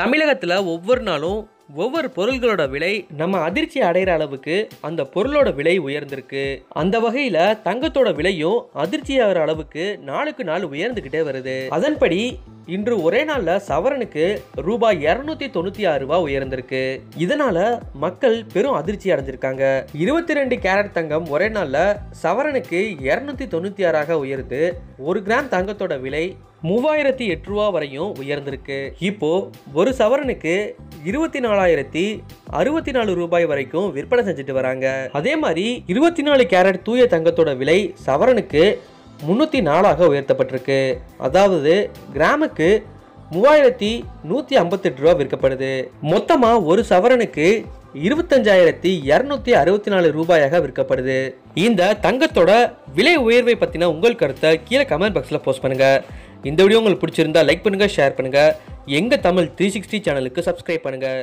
தமிழகத்தில் ஒவ்வொரு நாளும் ஒவ்வொரு பொருள்களோட விலை நம்ம அதிர்ச்சி அடைகிற அளவுக்கு அந்த பொருளோட விலை உயர்ந்திருக்கு. அந்த வகையில் தங்கத்தோட விலையும் அதிர்ச்சி ஆகிற அளவுக்கு நாளுக்கு நாள் உயர்ந்துக்கிட்டே வருது. அதன்படி இன்று ஒரே நாளில் சவரனுக்கு ரூபாய் இரநூத்தி தொண்ணூற்றி ஆறு ரூபாய் உயர்ந்திருக்கு. இதனால மக்கள் பெரும் அதிர்ச்சி அடைஞ்சிருக்காங்க. இருபத்தி ரெண்டு கேரட் தங்கம் ஒரே நாளில் சவரனுக்கு இரநூத்தி தொண்ணூற்றி ஆறாக உயர்ந்து ஒரு கிராம் தங்கத்தோட விலை மூவாயிரத்தி எட்டு ரூபா வரையும் உயர்ந்திருக்கு. இப்போ ஒரு சவரனுக்கு இருபத்தி நாலாயிரத்தி அறுபத்தி நாலு ரூபாய் வரைக்கும் விற்பனை செஞ்சுட்டு வராங்க. அதே மாதிரி இருபத்தி நாலு கேரட் தூய தங்கத்தோட விலை சவரனுக்கு முந்நூற்றி நாலாக உயர்த்தப்பட்டிருக்கு. அதாவது கிராமுக்கு மூவாயிரத்தி நூற்றி ஐம்பத்தெட்டு ரூபா விற்கப்படுது. மொத்தமாக ஒரு சவரனுக்கு இருபத்தஞ்சாயிரத்தி இரநூத்தி அறுபத்தி நாலு ரூபாயாக விற்கப்படுது. இந்த தங்கத்தோட விலை உயர்வை பற்றின உங்கள் கருத்தை கீழே கமெண்ட் பாக்ஸில் போஸ்ட் பண்ணுங்கள் இந்த வீடியோ உங்களுக்கு பிடிச்சிருந்தா லைக் பண்ணுங்கள் ஷேர் பண்ணுங்கள் எங்கள் தமிழ் த்ரீ சிக்ஸ்டி சேனலுக்கு சப்ஸ்கிரைப் பண்ணுங்கள்